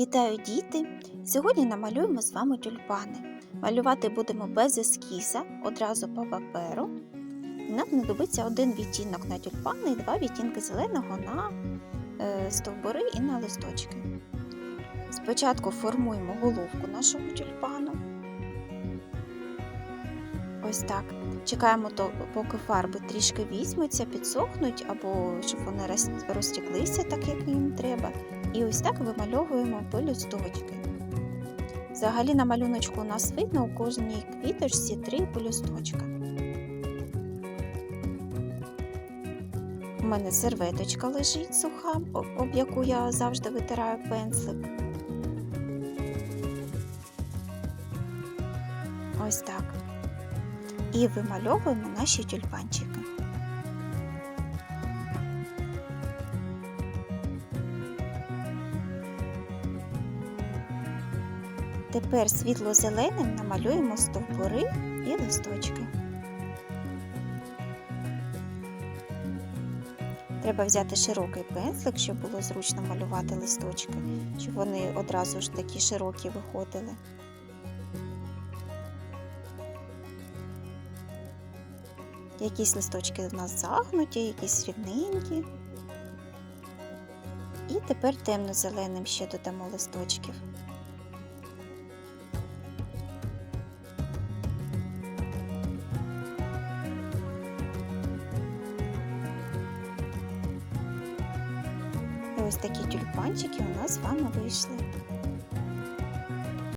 Вітаю діти! Сьогодні намалюємо з вами тюльпани. Малювати будемо без ескіза, одразу по паперу. Нам знадобиться один відтінок на тюльпани і два відтінки зеленого на е, стовбури і на листочки. Спочатку формуємо головку нашого тюльпану. Ось так. Чекаємо, поки фарби трішки візьмуться, підсохнуть, або щоб вони роз- розтеклися так, як їм треба. І ось так вимальовуємо пелюсточки. Взагалі на малюночку у нас видно у кожній квіточці три пелюсточка. У мене серветочка лежить суха, об- яку я завжди витираю пензлик. Ось так. І вимальовуємо наші тюльпанчики. Тепер світло-зеленим намалюємо стовбури і листочки. Треба взяти широкий пензлик, щоб було зручно малювати листочки, щоб вони одразу ж такі широкі виходили. Якісь листочки у нас загнуті, якісь рівненькі. І тепер темно-зеленим ще додамо листочків. Ось такі тюльпанчики у нас з вами вийшли.